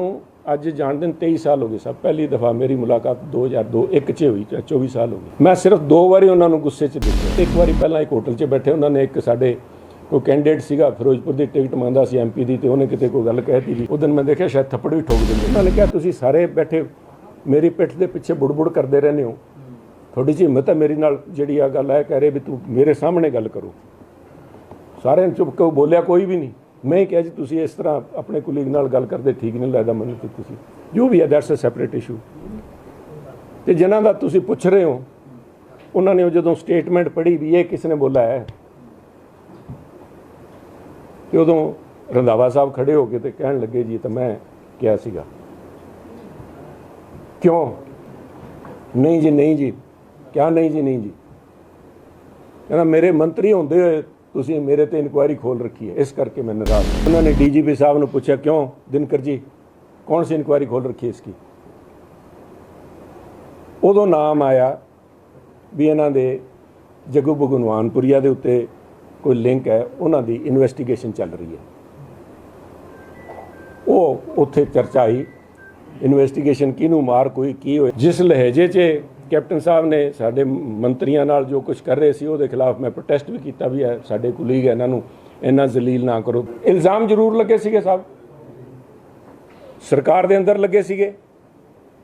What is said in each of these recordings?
ਨੂੰ ਅੱਜ ਜਾਣਦੇ ਨੂੰ 23 ਸਾਲ ਹੋ ਗਏ ਸਭ ਪਹਿਲੀ ਦਫਾ ਮੇਰੀ ਮੁਲਾਕਾਤ 2002 ਇੱਕ 'ਚ ਹੋਈ ਤੇ 24 ਸਾਲ ਹੋ ਗਏ। ਮੈਂ ਸਿਰਫ ਦੋ ਵਾਰੀ ਉਹਨਾਂ ਨੂੰ ਗੁੱਸੇ 'ਚ ਦੇਖਿਆ। ਇੱਕ ਵਾਰੀ ਪਹਿਲਾਂ ਇੱਕ ਹੋਟਲ 'ਚ ਬੈਠੇ, ਉਹਨਾਂ ਨੇ ਇੱਕ ਸਾਡੇ ਕੋਈ ਕੈਂਡੀਡੇਟ ਸੀਗਾ, ਫਿਰੋਜ਼ਪੁਰ ਦੀ ਟਿਕਟ ਮੰਗਦਾ ਸੀ ਐਮਪੀ ਦੀ ਤੇ ਉਹਨੇ ਕਿਤੇ ਕੋਈ ਗੱਲ ਕਹਿਤੀ ਉਹ ਦਿਨ ਮੈਂ ਦੇਖਿਆ ਸ਼ਾਇਦ ਥੱਪੜ ਵੀ ਠੋਕ ਦਿੰਦੇ। ਉਹਨਾਂ ਨੇ ਕਿਹਾ, ਤੁਸੀਂ ਸਾਰੇ ਬੈਠੇ, ਮੇਰੀ ਪਿੱਠ ਦੇ ਪਿੱਛੇ ਬੁੜਬੁੜ ਕਰਦੇ ਰਹਿੰਦੇ ਹੋ। ਤੁਹਾਡੀ ਜਿਹੀ ਹਿੰਮਤ ਹੈ ਮੇਰੀ ਨਾਲ, ਜਿਹੜੀ ਆ ਗੱਲ ਹੈ ਕਹਿ ਰਹੇ ਵੀ ਤੂੰ ਮੇਰੇ ਸਾਹਮਣੇ ਗੱਲ ਕਰੋ। ਸਾਰਿਆਂ ਨੇ ਚੁੱਪ ਕੇ ਬੋਲਿਆ ਕੋਈ ਵੀ ਨਹੀਂ। ਮੈਂ ਕਿਹਾ ਜੀ, ਤੁਸੀਂ ਇਸ ਤਰ੍ਹਾਂ ਆਪਣੇ ਕੁਲੀਗ ਨਾਲ ਗੱਲ ਕਰਦੇ, ਠੀਕ ਨਹੀਂ ਲੱਗਦਾ ਮੈਨੂੰ ਤੇ ਤੁਸੀਂ। ਜੋ ਵੀ ਹੈ ਦੈਟਸ ਅ ਸੈਪਰੇਟ ਇਸ਼ੂ ਤੇ ਜਿਨ੍ਹਾਂ ਦਾ ਤੁਸੀਂ ਪੁੱਛ ਰਹੇ ਹੋ, ਉਹਨਾਂ ਨੇ ਉਹ ਜਦੋਂ ਸਟੇਟਮੈਂਟ ਪੜ੍ਹੀ ਵੀ ਇਹ ਕਿਸ ਨੇ ਬੋਲਾ ਹੈ, ਤੇ ਉਦੋਂ ਰੰਧਾਵਾ ਸਾਹਿਬ ਖੜੇ ਹੋ ਕੇ ਤੇ ਕਹਿਣ ਲੱਗੇ, ਜੀ ਤਾਂ ਮੈਂ ਕਿਹਾ ਸੀਗਾ। ਕਿਉਂ? ਨਹੀਂ ਜੀ ਨਹੀਂ ਜੀ। ਕਿਆ ਨਹੀਂ ਜੀ ਨਹੀਂ ਜੀ। ਕਹਿੰਦਾ, ਮੇਰੇ ਮੰਤਰੀ ਹੁੰਦੇ ਹੋਏ ਤੁਸੀਂ ਮੇਰੇ ਤੇ ਇਨਕੁਆਇਰੀ ਖੋਲ ਰੱਖੀ ਹੈ। ਇਸ ਕਰਕੇ ਮੈਂ ਨਾਰਾਜ਼ ਉਹਨਾਂ ਨੇ ਡੀਜੀਪੀ ਸਾਹਿਬ ਨੂੰ ਪੁੱਛਿਆ, ਕਿਉਂ ਦਿਨਕਰ ਜੀ, ਕੌਣ ਸੀ ਇਨਕੁਆਇਰੀ ਖੋਲ ਰੱਖੀ ਇਸ ਕੀ ਉਦੋਂ ਨਾਮ ਆਇਆ ਵੀ ਇਹਨਾਂ ਦੇ ਜਗੂ ਭਗਵਾਨਪੁਰੀਆ ਦੇ ਉੱਤੇ ਕੋਈ ਲਿੰਕ ਹੈ। ਉਹਨਾਂ ਦੀ ਇਨਵੈਸਟੀਗੇਸ਼ਨ ਚੱਲ ਰਹੀ ਹੈ। ਉਹ ਉੱਥੇ ਚਰਚਾ ਆਈ। ਇਨਵੈਸਟੀਗੇਸ਼ਨ ਕਿਹਨੂੰ ਮਾਰ, ਕੋਈ ਕੀ ਹੋਇਆ? ਜਿਸ ਲਹਿਜੇ 'ਚ ਕੈਪਟਨ ਸਾਹਿਬ ਨੇ ਸਾਡੇ ਮੰਤਰੀਆਂ ਨਾਲ ਜੋ ਕੁਝ ਕਰ ਰਹੇ ਸੀ, ਉਹਦੇ ਖਿਲਾਫ ਮੈਂ ਪ੍ਰੋਟੈਸਟ ਵੀ ਕੀਤਾ ਵੀ ਹੈ ਸਾਡੇ ਕੁਲੀਗ ਹੈ ਇਹਨਾਂ ਨੂੰ ਇੰਨਾ ਜ਼ਲੀਲ ਨਾ ਕਰੋ। ਇਲਜ਼ਾਮ ਜ਼ਰੂਰ ਲੱਗੇ ਸੀਗੇ ਸਾਹਿਬ। ਸਰਕਾਰ ਦੇ ਅੰਦਰ ਲੱਗੇ ਸੀਗੇ।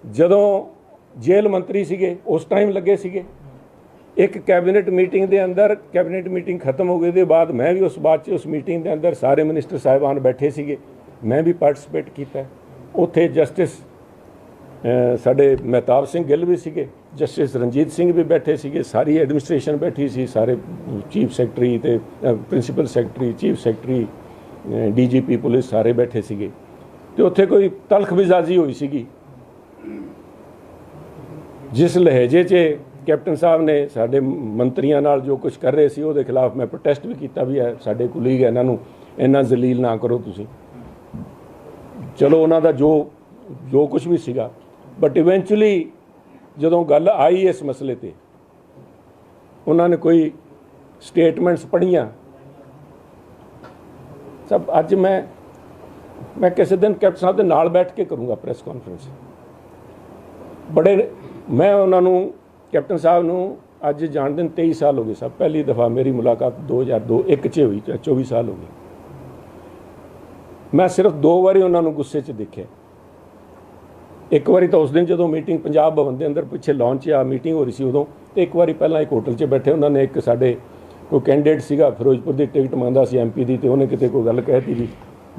ਜਦੋਂ ਜੇਲ੍ਹ ਮੰਤਰੀ ਸੀਗੇ, ਉਸ ਟਾਈਮ ਲੱਗੇ ਸੀਗੇ। ਇੱਕ ਕੈਬਨਿਟ ਮੀਟਿੰਗ ਦੇ ਅੰਦਰ, ਕੈਬਨਿਟ ਮੀਟਿੰਗ ਖਤਮ ਹੋ ਗਈ ਦੇ ਬਾਅਦ ਮੈਂ ਵੀ ਉਸ ਬਾਅਦ ਚ ਉਸ ਮੀਟਿੰਗ ਦੇ ਅੰਦਰ ਸਾਰੇ ਮਿਨਿਸਟਰ ਸਾਹਿਬਾਨ ਬੈਠੇ ਸੀਗੇ। ਮੈਂ ਵੀ ਪਾਰਟਿਸਿਪੇਟ ਕੀਤਾ। ਉੱਥੇ ਜਸਟਿਸ ਸਾਡੇ ਮਹਿਤਾਬ ਸਿੰਘ ਗਿੱਲ ਵੀ ਸੀਗੇ। ਜਸਟਿਸ ਰਣਜੀਤ ਸਿੰਘ ਵੀ ਬੈਠੇ ਸੀਗੇ, ਸਾਰੀ ਐਡਮਿਨਿਸਟ੍ਰੇਸ਼ਨ ਬੈਠੀ ਸੀ, ਸਾਰੇ ਚੀਫ ਸੈਕਟਰੀ ਤੇ principal secretary chief secretary DGP police ਸਾਰੇ ਬੈਠੇ ਸੀਗੇ। ਤੇ ਉੱਥੇ ਕੋਈ ਤਲਖ ਮਿਜ਼ਾਜੀ ਹੋਈ ਸੀਗੀ। ਜਿਸ ਲਹਿਜੇ 'ਚ ਕੈਪਟਨ ਸਾਹਿਬ ਨੇ ਸਾਡੇ ਮੰਤਰੀਆਂ ਨਾਲ ਜੋ ਕੁਝ ਕਰ ਰਹੇ ਸੀ, ਉਹਦੇ ਖਿਲਾਫ ਮੈਂ ਪ੍ਰੋਟੈਸਟ ਵੀ ਕੀਤਾ ਵੀ ਹੈ ਸਾਡੇ ਕੁਲੀਗ ਹੈ ਇਹਨਾਂ ਨੂੰ ਇੰਨਾ ਜ਼ਲੀਲ ਨਾ ਕਰੋ ਤੁਸੀਂ। ਚਲੋ, ਉਹਨਾਂ ਦਾ ਜੋ ਜੋ ਕੁਝ ਵੀ ਸੀਗਾ। ਬਟ ਇਵੈਂਚੁਅਲੀ ਜਦੋਂ ਗੱਲ ਆਈ ਇਸ ਮਸਲੇ ਤੇ, ਉਹਨਾਂ ਨੇ ਕੋਈ ਸਟੇਟਮੈਂਟਸ ਪੜ੍ਹੀਆਂ। ਸਭ ਅੱਜ ਮੈਂ ਮੈਂ ਕਿਸੇ ਦਿਨ ਕੈਪਟਨ ਸਾਹਿਬ ਦੇ ਨਾਲ ਬੈਠ ਕੇ ਕਰੂੰਗਾ ਪ੍ਰੈਸ ਕਾਨਫਰੰਸ ਬੜੇ, ਮੈਂ ਉਹਨਾਂ ਨੂੰ, ਕੈਪਟਨ ਸਾਹਿਬ ਨੂੰ ਅੱਜ ਜਾਣਦੇ ਨੂੰ 23 ਸਾਲ ਹੋ ਗਏ ਸਭ। ਪਹਿਲੀ ਦਫਾ ਮੇਰੀ ਮੁਲਾਕਾਤ 2002 ਇੱਕ 'ਚ ਹੋਈ ਤੇ 24 ਸਾਲ ਹੋ ਗਏ। ਮੈਂ ਸਿਰਫ ਦੋ ਵਾਰੀ ਉਹਨਾਂ ਨੂੰ ਗੁੱਸੇ 'ਚ ਦੇਖਿਆ। ਇੱਕ ਵਾਰੀ ਤਾਂ ਉਸ ਦਿਨ ਜਦੋਂ ਮੀਟਿੰਗ ਪੰਜਾਬ ਭਵਨ ਦੇ ਅੰਦਰ ਪਿੱਛੇ ਲਾਂਚ ਆ, ਮੀਟਿੰਗ ਹੋ ਰਹੀ ਸੀ ਉਦੋਂ, ਤੇ ਇੱਕ ਵਾਰੀ ਪਹਿਲਾਂ ਇੱਕ ਹੋਟਲ 'ਚ ਬੈਠੇ, ਉਹਨਾਂ ਨੇ ਇੱਕ ਸਾਡੇ ਕੋਈ ਕੈਂਡੀਡੇਟ ਸੀਗਾ, ਫਿਰੋਜ਼ਪੁਰ ਦੀ ਟਿਕਟ ਮੰਗਦਾ ਸੀ ਐਮਪੀ ਦੀ, ਤੇ ਉਹਨੇ ਕਿਤੇ ਕੋਈ ਗੱਲ ਕਹਿਤੀ ਵੀ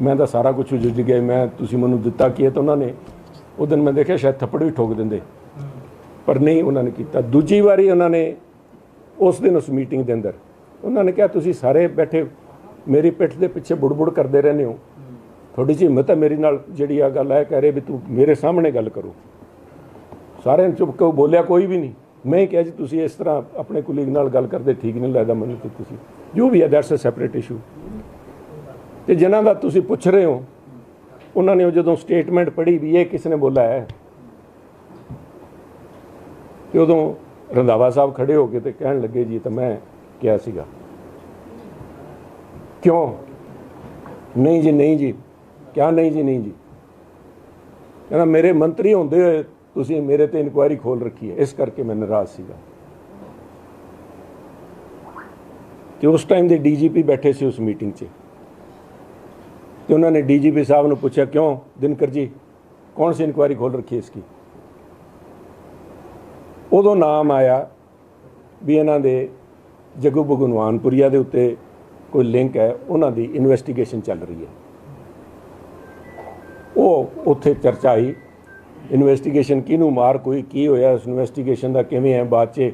ਮੈਂ ਤਾਂ ਸਾਰਾ ਕੁਝ ਜੁਝ ਗਿਆ, ਮੈਂ, ਤੁਸੀਂ ਮੈਨੂੰ ਦਿੱਤਾ ਕੀ ਹੈ? ਤਾਂ ਉਹਨਾਂ ਨੇ ਉਹ ਦਿਨ ਮੈਂ ਦੇਖਿਆ ਸ਼ਾਇਦ ਥੱਪੜ ਵੀ ਠੋਕ ਦਿੰਦੇ। ਪਰ ਨਹੀਂ, ਉਹਨਾਂ ਨੇ ਕੀਤਾ। ਦੂਜੀ ਵਾਰੀ ਉਹਨਾਂ ਨੇ ਉਸ ਦਿਨ ਉਸ ਮੀਟਿੰਗ ਦੇ ਅੰਦਰ, ਉਹਨਾਂ ਨੇ ਕਿਹਾ, ਤੁਸੀਂ ਸਾਰੇ ਬੈਠੇ, ਮੇਰੀ ਪਿੱਠ ਦੇ ਪਿੱਛੇ ਬੁੜਬੁੜ ਕਰਦੇ ਰਹਿੰਦੇ ਹੋ। ਤੁਹਾਡੀ ਜੀ ਹਿੰਮਤ ਹੈ ਮੇਰੇ ਨਾਲ ਜਿਹੜੀ ਆ ਗੱਲ ਹੈ ਕਹਿ ਰਹੇ ਵੀ ਤੂੰ ਮੇਰੇ ਸਾਹਮਣੇ ਗੱਲ ਕਰੋ। ਸਾਰਿਆਂ ਨੇ ਚੁੱਪ ਕੇ ਬੋਲਿਆ ਕੋਈ ਵੀ ਨਹੀਂ। ਮੈਂ ਹੀ ਕਿਹਾ ਜੀ, ਤੁਸੀਂ ਇਸ ਤਰ੍ਹਾਂ ਆਪਣੇ ਕੁਲੀਗ ਨਾਲ ਗੱਲ ਕਰਦੇ, ਠੀਕ ਨਹੀਂ ਲੱਗਦਾ ਮੈਨੂੰ ਤੇ ਤੁਸੀਂ। ਜੋ ਵੀ ਹੈ ਦੈਟਸ ਅ ਸੈਪਰੇਟ ਇਸ਼ੂ ਤੇ ਜਿਨ੍ਹਾਂ ਦਾ ਤੁਸੀਂ ਪੁੱਛ ਰਹੇ ਹੋ, ਉਹਨਾਂ ਨੇ ਉਹ ਜਦੋਂ ਸਟੇਟਮੈਂਟ ਪੜ੍ਹੀ ਵੀ ਇਹ ਕਿਸ ਨੇ ਬੋਲਾ ਹੈ, ਤੇ ਉਦੋਂ ਰੰਧਾਵਾ ਸਾਹਿਬ ਖੜੇ ਹੋ ਕੇ ਤੇ ਕਹਿਣ ਲੱਗੇ, ਜੀ, ਤਾਂ ਮੈਂ ਕਿਹਾ ਸੀਗਾ। ਕਿਉਂ? ਨਹੀਂ ਜੀ ਨਹੀਂ ਜੀ। ਕਿਆ ਨਹੀਂ ਜੀ ਨਹੀਂ ਜੀ। ਕਹਿੰਦਾ, ਮੇਰੇ ਮੰਤਰੀ ਹੁੰਦੇ ਹੋਏ ਤੁਸੀਂ ਮੇਰੇ ਤੇ ਇਨਕੁਆਇਰੀ ਖੋਲ ਰੱਖੀ ਹੈ। ਇਸ ਕਰਕੇ ਮੈਂ ਨਾਰਾਜ਼ ਸੀਗਾ। ਤੇ ਉਸ ਟਾਈਮ ਦੇ ਡੀਜੀਪੀ ਬੈਠੇ ਸੀ ਉਸ ਮੀਟਿੰਗ 'ਚ। ਤੇ ਉਹਨਾਂ ਨੇ ਡੀਜੀਪੀ ਸਾਹਿਬ ਨੂੰ ਪੁੱਛਿਆ, ਕਿਉਂ ਦਿਨਕਰ ਜੀ, ਕੌਣ ਸੀ ਇਨਕੁਆਇਰੀ ਖੋਲ ਰੱਖੀ ਇਸ ਕੀ ਉਦੋਂ ਨਾਮ ਆਇਆ ਵੀ ਇਹਨਾਂ ਦੇ ਜਗੂ ਭਗਵਾਨਪੁਰੀਆ ਦੇ ਉੱਤੇ ਕੋਈ ਲਿੰਕ ਹੈ, ਉਹਨਾਂ ਦੀ ਇਨਵੈਸਟੀਗੇਸ਼ਨ ਚੱਲ ਰਹੀ ਹੈ। ਉਹ ਉੱਥੇ ਚਰਚਾ ਆਈ। ਇਨਵੈਸਟੀਗੇਸ਼ਨ ਕਿਹਨੂੰ ਮਾਰ, ਕੋਈ ਕੀ ਹੋਇਆ, ਉਸ ਇਨਵੈਸਟੀਗੇਸ਼ਨ ਦਾ ਕਿਵੇਂ ਹੈ, ਬਾਅਦ 'ਚ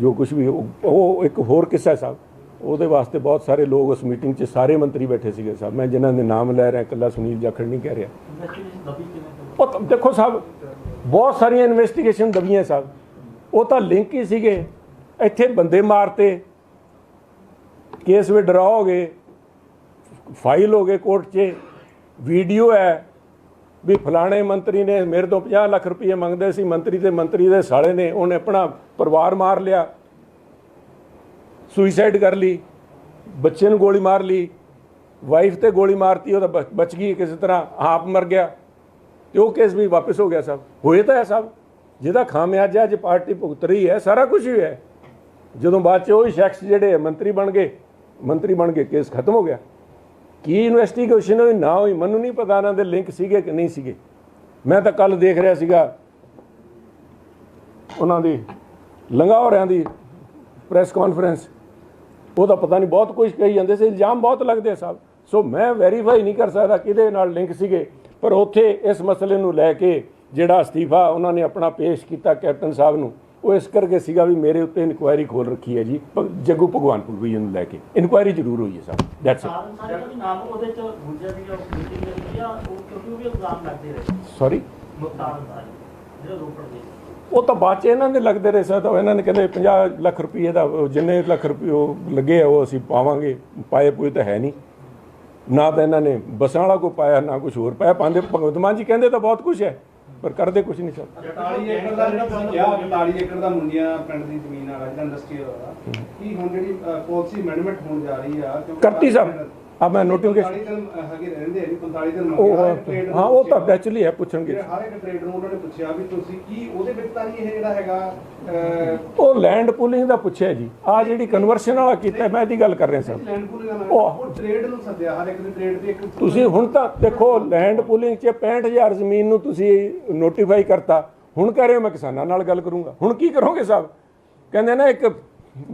ਜੋ ਕੁਝ ਵੀ ਉਹ- ਇੱਕ ਹੋਰ ਕਿੱਸਾ ਸਾਹਿਬ। ਉਹਦੇ ਵਾਸਤੇ ਬਹੁਤ ਸਾਰੇ ਲੋਕ ਉਸ ਮੀਟਿੰਗ 'ਚ ਸਾਰੇ ਮੰਤਰੀ ਬੈਠੇ ਸੀਗੇ ਸਾਹਿਬ। ਮੈਂ ਜਿਨ੍ਹਾਂ ਦੇ ਨਾਮ ਲੈ ਰਿਹਾ, ਇਕੱਲਾ ਸੁਨੀਲ ਜਾਖੜ ਨਹੀਂ ਕਹਿ ਰਿਹਾ। ਉਹ ਦੇਖੋ ਸਾਹਿਬ, ਬਹੁਤ ਸਾਰੀਆਂ ਇਨਵੈਸਟੀਗੇਸ਼ਨ ਦਬੀਆਂ ਸਾਹਿਬ। ਉਹ ਤਾਂ ਲਿੰਕ ਹੀ ਸੀਗੇ। ਇੱਥੇ ਬੰਦੇ ਮਾਰਤੇ। ਕੇਸ ਵਿੱਚ ਹੋ ਗਏ। ਫਾਈਲ ਹੋ ਗਏ ਕੋਰਟ 'ਚ। ਵੀਡੀਓ ਹੈ ਵੀ ਫਲਾਣੇ ਮੰਤਰੀ ਨੇ ਮੇਰੇ ਤੋਂ 50 ਲੱਖ ਰੁਪਏ ਮੰਗਦੇ ਸੀ, ਮੰਤਰੀ ਤੇ ਮੰਤਰੀ ਦੇ ਸਾਲੇ ਨੇ, ਉਹਨੇ ਆਪਣਾ ਪਰਿਵਾਰ ਮਾਰ ਲਿਆ ਸੁਸਾਈਡ ਕਰ ਲਈ, ਬੱਚੇ ਨੂੰ ਗੋਲੀ ਮਾਰ ਲਈ ਵਾਈਫ ਤੇ ਗੋਲੀ ਮਾਰਤੀ, ਉਹਦਾ ਬਚ- ਗਈ ਕਿਸੇ ਤਰ੍ਹਾਂ, ਆਪ ਮਰ ਗਿਆ, ਤੇ ਉਹ ਕੇਸ ਵੀ ਵਾਪਸ ਹੋ ਗਿਆ ਸਾਹਿਬ ਹੋਏ ਤਾਂ ਹੈ ਸਾਹਿਬ ਜਿਹਦਾ ਖਾਮਿਆਜਾ ਜੇ ਪਾਰਟੀ ਭੁਗਤ ਰਹੀ ਹੈ, ਸਾਰਾ ਕੁਝ ਹੀ ਹੈ। ਜਦੋਂ ਬਾਅਦ ਚ ਉਹ ਸ਼ਖਸ ਜਿਹੜੇ ਮੰਤਰੀ ਬਣ ਗਏ, ਮੰਤਰੀ ਬਣ ਗਏ ਕੇਸ ਖਤਮ ਹੋ ਗਿਆ। ਕੀ ਇਨਵੈਸਟੀਗੇਸ਼ਨ ਹੋਈ? ਨਾ ਹੋਈ। ਮੈਨੂੰ ਨਹੀਂ ਪਤਾ ਇਹਨਾਂ ਦੇ ਲਿੰਕ ਸੀਗੇ ਕਿ ਨਹੀਂ ਸੀਗੇ। ਮੈਂ ਤਾਂ ਕੱਲ ਦੇਖ ਰਿਹਾ ਸੀਗਾ ਉਹਨਾਂ ਦੀ ਲੰਗਾਵਰਿਆਂ ਦੀ ਪ੍ਰੈਸ ਕਾਨਫਰੰਸ ਉਹਦਾ ਪਤਾ ਨਹੀਂ ਬਹੁਤ ਕੁਝ ਕਹੀ ਜਾਂਦੇ ਸੀ। ਇਲਜ਼ਾਮ ਬਹੁਤ ਲੱਗਦੇ ਸਾਹਿਬ। ਸੋ ਮੈਂ ਵੈਰੀਫਾਈ ਨਹੀਂ ਕਰ ਸਕਦਾ ਕਿਹਦੇ ਨਾਲ ਲਿੰਕ ਸੀਗੇ। ਪਰ ਉੱਥੇ ਇਸ ਮਸਲੇ ਨੂੰ ਲੈ ਕੇ ਜਿਹੜਾ ਅਸਤੀਫਾ ਉਹਨਾਂ ਨੇ ਆਪਣਾ ਪੇਸ਼ ਕੀਤਾ ਕੈਪਟਨ ਸਾਹਿਬ ਨੂੰ ਉਹ ਇਸ ਕਰਕੇ ਸੀਗਾ ਵੀ ਮੇਰੇ ਉੱਤੇ ਇਨਕੁਆਇਰੀ ਖੋਲ ਰੱਖੀ ਹੈ ਜੀ ਜੱਗੂ ਭਗਵਾਨਪੁਰ ਵੀ ਇਹਨੂੰ ਲੈ ਕੇ। ਇਨਕੁਆਇਰੀ ਜ਼ਰੂਰ ਹੋਈ ਹੈ ਸਾਹਿਬ ਦੈਟਸ ਇਟ ਨਾਮ ਉਹਦੇ ਚ ਗੁੰਜਿਆ ਉਹ ਮੀਟਿੰਗ ਦੇ ਵਿੱਚ ਜਾਂ ਉਹ ਕਿਉਂਕਿ ਉਹ ਵੀ ਇਲਜ਼ਾਮ ਲੱਗਦੇ ਰਹੇ। ਸੌਰੀ ਮੁਖਤਾਰ ਅੰਸਾਰੀ ਜਿਹੜੇ ਰੋਪੜ ਦੇ। ਉਹ ਤਾਂ ਬਾਅਦ ਚ ਇਹਨਾਂ ਦੇ ਲੱਗਦੇ ਰਹੇ ਸਰ ਤਾਂ ਇਹਨਾਂ ਨੇ ਕਹਿੰਦੇ 50 ਲੱਖ ਰੁਪਏ ਦਾ ਜਿੰਨੇ ਲੱਖ ਰੁਪਏ ਉਹ ਲੱਗੇ ਆ ਉਹ ਅਸੀਂ ਪਾਵਾਂਗੇ। ਪਾਏ ਪੂਏ ਤਾਂ ਹੈ ਨਹੀਂ। ਨਾ ਤਾਂ ਇਹਨਾਂ ਨੇ ਬੱਸਾਂ ਵਾਲਾ ਕੋਈ ਪਾਇਆ ਨਾ ਕੁਝ ਹੋਰ ਪਾਇਆ। ਪਾਉਂਦੇ ਭਗਵੰਤ ਮਾਨ ਜੀ ਕਹਿੰਦੇ ਤਾਂ ਬਹੁਤ ਕੁਝ ਹੈ। ਪਰ ਕਰਦੇ ਕੁਝ ਨਹੀਂ ਸਰ। 48 ਏਕੜ ਦਾ ਜਿਹੜਾ ਤੁਸੀਂ ਕਿਹਾ 48 ਏਕੜ ਦਾ ਮੁੰਡੀਆਂ ਪਿੰਡ ਦੀ ਜ਼ਮੀਨ ਆ ਜਿਹੜਾ ਇੰਡਸਟਰੀਅਲ ਵਾਲਾ ਕੀ ਹੁਣ ਜਿਹੜੀ ਪਾਲਿਸੀ ਅਮੈਂਡਮੈਂਟ ਹੋਣ ਜਾ ਰਹੀ ਆ ਕਿਉਂਕਿ ਕਰਤੀ ਸਾਹਿਬ। ਆ ਮੈਂ ਨੋਟੀਫਿਕੇਸ਼ਨ 45 ਦਿਨ ਅ, ਹੈਗੇ ਰਹਿੰਦੇ ਆ ਜੀ 45 ਦਿਨ ਉਹ ਮੰਗੇ ਹਰ ਇੱਕ trade ਨੂੰ ਹਾਂ ਉਹ ਤਾਂ। ਨੈਚੁਰਲੀ ਹੈ ਪੁੱਛਣਗੇ। ਹਰ ਇੱਕ ਟ੍ਰੇਡ ਨੂੰ ਉਹਨਾਂ ਨੇ ਪੁੱਛਿਆ ਵੀ ਤੁਸੀਂ ਕੀ ਉਹਦੇ ਵਿੱਚ ਤਾਂ ਨਹੀਂ ਇਹ ਜਿਹੜਾ ਹੈਗਾ ਉਹ ਲੈਂਡ ਪੂਲਿੰਗ ਦਾ ਪੁੱਛਿਆ ਜੀ। ਆ ਜਿਹੜੀ ਕਨਵਰਸ਼ਨ ਵਾਲਾ ਕੀਤਾ ਮੈਂ ਇਹਦੀ ਗੱਲ ਕਰ ਰਿਹਾ ਸਰ। ਲੈਂਡ ਪੂਲਿੰਗ ਦਾ ਉਹ- ਉਹ ਟ੍ਰੇਡ ਨੂੰ ਸੱਦਿਆ ਹਰ ਇੱਕ ਦੀ ਟ੍ਰੇਡ ਦੀ ਇੱਕ ਤੁਸੀਂ ਹੁਣ ਤਾਂ ਦੇਖੋ ਲੈਂਡ ਪੂਲਿੰਗ 'ਚ 65000 ਜ਼ਮੀਨ ਨੂੰ ਤੁਸੀਂ ਨੋਟੀਫਾਈ ਕਰਤਾ। ਹੁਣ ਕਹਿ ਰਹੇ ਹੋ ਮੈਂ ਕਿਸਾਨਾਂ ਨਾਲ ਗੱਲ ਕਰੂੰਗਾ। ਹੁਣ ਕੀ ਕਰੋਗੇ ਸਾਹਿਬ? ਕਹਿੰਦੇ ਨਾ ਇੱਕ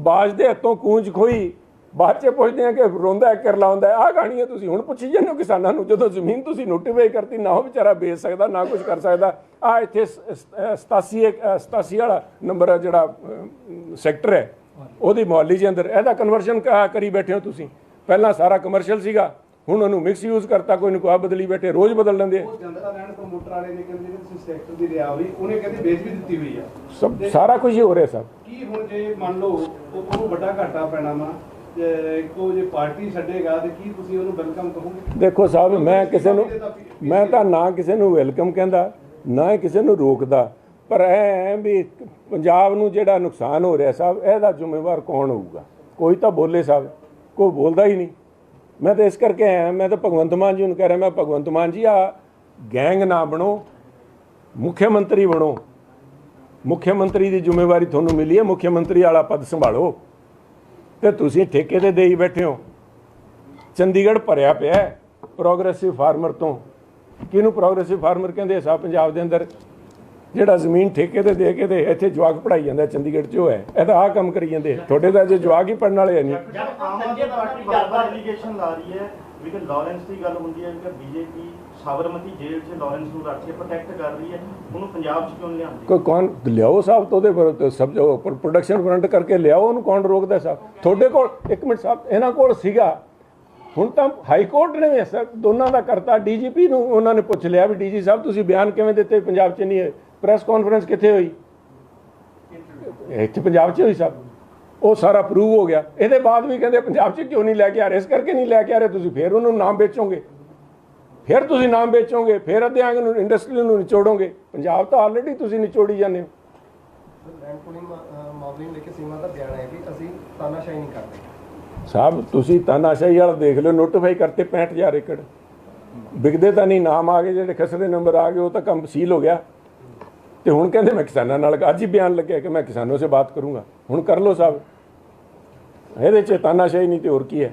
ਬਾਜ ਦੇ ਹੱਥੋਂ ਕੂੰਜ ਖੋਈ ਬਾਅਦ 'ਚ ਪੁੱਛਦੇ ਆ ਕਿ ਰੋਂਦਾ ਕਰ ਲਾਉਂਦਾ ਆਹ ਕਹਾਣੀ ਹੈ ਤੁਸੀਂ। ਹੁਣ ਪੁੱਛੀ ਜਾਂਦੇ ਹੋ ਕਿਸਾਨਾਂ ਨੂੰ ਜਦੋਂ ਜ਼ਮੀਨ ਤੁਸੀਂ ਨੋਟੀਫਾਈ ਕਰਤੀ ਨਾ ਉਹ ਵਿਚਾਰਾ ਵੇਚ ਸਕਦਾ ਨਾ ਕੁਝ ਕਰ ਸਕਦਾ। ਆ ਇੱਥੇ 87 ਇੱਕ, ਅ, 87 ਵਾਲਾ ਨੰਬਰ ਜਿਹੜਾ ਸੈਕਟਰ ਹੈ। ਉਹਦੀ ਮੁਹੱਲੀ ਦੇ ਅੰਦਰ। ਇਹਦਾ ਕਨਵਰਸ਼ਨ ਕਰੀ ਬੈਠੇ ਹੋ ਤੁਸੀਂ। ਪਹਿਲਾਂ ਸਾਰਾ ਕਮਰਸ਼ੀਅਲ ਸੀਗਾ ਹੁਣ ਉਹਨੂੰ ਮਿਕਸ ਯੂਜ਼ ਕਰਤਾ ਕੋਈ ਨੂੰ ਕੋਈ ਬਦਲੀ ਬੈਠੇ ਰੋਜ਼ ਬਦਲ ਲੈਂਦੇ ਆ। ਉਹ ਜਨਤਾ ਲੈਂਡ ਪ੍ਰਮੋਟਰ ਵਾਲੇ ਨੇ ਕਹਿੰਦੇ ਤੁਸੀਂ ਸੈਕਟਰ ਦੀ ਰਿਆ ਹੋਈ ਉਹਨੇ ਕਹਿੰਦੇ ਵੇਚ ਵੀ ਦਿੱਤੀ ਹੋਈ ਆ। ਸਭ ਸਾਰਾ ਕੁਝ ਹੀ ਹੋ ਰਿਹਾ ਸਭ। ਕੀ ਹੁਣ ਜੇ ਮੰਨ ਲਓ ਉਹ ਵੱਡਾ ਘਾਟਾ ਪੈਣਾ ਵਾ ਤੇ ਇੱਕੋ ਜੇ ਪਾਰਟੀ ਛੱਡੇਗਾ ਤੇ ਕੀ ਤੁਸੀਂ ਉਹਨੂੰ ਵੈਲਕਮ ਕਹੋਗੇ? ਦੇਖੋ ਸਾਹਿਬ ਮੈਂ ਕਿਸੇ ਨੂੰ ਮੈਂ ਤਾਂ ਨਾ ਕਿਸੇ ਨੂੰ ਵੈਲਕਮ ਕਹਿੰਦਾ ਨਾ ਕਿਸੇ ਨੂੰ ਰੋਕਦਾ। ਪਰ ਹੈ ਵੀ ਪੰਜਾਬ ਨੂੰ ਜਿਹੜਾ ਨੁਕਸਾਨ ਹੋ ਰਿਹਾ ਸਾਹਿਬ ਇਹਦਾ ਜ਼ਿੰਮੇਵਾਰ ਕੌਣ ਹੋਊਗਾ? ਕੋਈ ਤਾਂ ਬੋਲੇ ਸਾਹਿਬ ਕੋਈ ਬੋਲਦਾ ਹੀ ਨਹੀਂ। ਮੈਂ ਤਾਂ ਇਸ ਕਰਕੇ ਆਇਆ ਮੈਂ ਤਾਂ ਭਗਵੰਤ ਮਾਨ ਜੀ ਨੂੰ ਕਹਿ ਰਿਹਾ ਮੈਂ ਭਗਵੰਤ ਮਾਨ ਜੀ ਆ ਗੈਂਗ ਨਾ ਬਣੋ ਮੁੱਖ ਮੰਤਰੀ ਬਣੋ। ਮੁੱਖ ਮੰਤਰੀ ਦੀ ਜ਼ਿੰਮੇਵਾਰੀ ਤੁਹਾਨੂੰ ਮਿਲੀ ਹੈ ਮੁੱਖ ਮੰਤਰੀ ਵਾਲਾ ਪਦ ਸੰਭਾਲੋ। ਤੇ ਤੁਸੀਂ ਠੇਕੇ ਤੇ ਦੇਈ ਬੈਠੇ ਹੋ। ਚੰਡੀਗੜ੍ਹ ਭਰਿਆ ਪਿਆ ਪ੍ਰੋਗਰੈਸਿਵ ਫਾਰਮਰ ਤੋਂ। ਕਿਹਨੂੰ ਪ੍ਰੋਗਰੈਸਿਵ ਫਾਰਮਰ ਕਹਿੰਦੇ ਆ ਪੰਜਾਬ ਦੇ ਅੰਦਰ? ਜਿਹੜਾ ਜ਼ਮੀਨ ਠੇਕੇ ਤੇ ਦੇ ਕੇ ਤੇ ਇੱਥੇ ਜਵਾਕ ਪੜਾਈ ਜਾਂਦਾ ਚੰਡੀਗੜ੍ਹ 'ਚ ਉਹ ਹੈ। ਇਹ ਤਾਂ ਆਹ ਕੰਮ ਕਰੀ ਜਾਂਦੇ। ਤੁਹਾਡੇ ਤਾਂ ਜੇ ਜਵਾਕ ਹੀ ਪੜਨ ਵਾਲੇ ਹੈ ਨਹੀਂ। ਜਦ ਆਮ ਆਦਮੀ ਪਾਰਟੀ ਬਾਰ ਲਾ ਰਹੀ ਹੈ, ਵੀ ਲਾਰੈਂਸ ਦੀ ਗੱਲ ਹੁੰਦੀ ਹੈ ਕਿ ਬੀਜੇਪੀ ਸਾਬਰਮਤੀ ਜੇਲ੍ਹ 'ਚ ਲਾਰੈਂਸ ਨੂੰ ਰੱਖ ਕੇ ਪ੍ਰੋਟੈਕਟ ਕਰ ਰਹੀ ਹੈ, ਉਹਨੂੰ ਪੰਜਾਬ 'ਚ ਕਿਉਂ ਨਹੀਂ ਕੋਈ ਕੌਣ ਲਿਆਓ ਸਾਹਿਬ ਤੋਂ ਉਹਦੇ ਪਰ, ਤੇ ਪ੍ਰੋਡਕਸ਼ਨ ਫਰੰਟ ਕਰਕੇ ਲਿਆਓ, ਉਹਨੂੰ ਕੌਣ ਰੋਕਦਾ ਸਾਹਿਬ ਤੁਹਾਡੇ ਕੋਲ, ਇੱਕ ਮਿੰਟ ਸਾਹਿਬ ਇਹਨਾਂ ਕੋਲ ਸੀਗਾ। ਹੁਣ ਤਾਂ ਹਾਈ ਕੋਰਟ ਨੇ ਸਰ, ਦੋਨਾਂ ਦਾ ਕਰਤਾ ਡੀਜੀਪੀ ਨੂੰ ਉਹਨਾਂ ਨੇ ਪੁੱਛ ਲਿਆ ਵੀ ਡੀਜੀ ਸਾਹਿਬ ਤੁਸੀਂ ਬਿਆਨ ਕਿਵੇਂ ਦਿੱਤੇ? ਪੰਜਾਬ 'ਚ ਨਹੀਂ ਪ੍ਰੈਸ ਕਾਨਫਰੰਸ ਕਿੱਥੇ ਹੋਈ? ਇੱਥੇ ਪੰਜਾਬ 'ਚ ਹੋਈ ਸਭ ਉਹ ਸਾਰਾ ਪ੍ਰੂਵ ਹੋ ਗਿਆ। ਇਹਦੇ ਬਾਅਦ ਵੀ ਕਹਿੰਦੇ ਪੰਜਾਬ 'ਚ ਕਿਉਂ ਨਹੀਂ ਲੈ ਕੇ ਆ ਰਹੇ? ਇਸ ਕਰਕੇ ਨਹੀਂ ਲੈ ਕੇ ਆ ਰਹੇ, ਤੁਸੀਂ ਫੇਰ ਉਹਨੂੰ ਨਾਮ ਵੇਚੋਗੇ। ਫਿਰ ਤੁਸੀਂ ਨਾਮ ਵੇਚੋਗੇ ਫਿਰ ਅਧਿਆਂਗ ਨੂੰ ਇੰਡਸਟਰੀ ਨੂੰ ਨਿਚੋੜੋਗੇ। ਪੰਜਾਬ ਤਾਂ ਆਲਰੇਡੀ ਤੁਸੀਂ ਨਿਚੋੜੀ ਜਾਂਦੇ ਹੋ। ਲੈਂਡ ਪੂਲਿੰਗ ਮਾਮਲੇ ਨੂੰ ਲੈ ਕੇ ਸੀਮਾ ਦਾ ਬਿਆਨ ਹੈ ਵੀ ਅਸੀਂ ਤਾਨਾਸ਼ਾਹੀ ਨਹੀਂ ਕਰਦੇ। ਸਾਹਿਬ ਤੁਸੀਂ ਤਾਨਾਸ਼ਾਹੀ ਵਾਲਾ ਦੇਖ ਲਓ ਨੋਟੀਫਾਈ ਕਰਤੇ 65000 ਏਕੜ। ਵਿਕਦੇ ਤਾਂ ਨਹੀਂ ਨਾਮ ਆ ਗਏ ਜਿਹੜੇ ਖਸਰੇ ਨੰਬਰ ਆ ਗਏ ਉਹ ਤਾਂ ਕੰਮ ਸੀਲ ਹੋ ਗਿਆ। ਤੇ ਹੁਣ ਕਹਿੰਦੇ ਮੈਂ ਕਿਸਾਨਾਂ ਨਾਲ ਅੱਜ ਹੀ ਬਿਆਨ ਲੱਗਿਆ ਕਿ ਮੈਂ ਕਿਸਾਨੋਂ ਸੇ ਬਾਤ ਕਰੂੰਗਾ। ਹੁਣ ਕਰ ਲਓ ਸਾਹਿਬ। ਇਹਦੇ ਚ ਤਾਨਾਸ਼ਾਹੀ ਨਹੀਂ ਤੇ ਹੋਰ ਕੀ ਹੈ?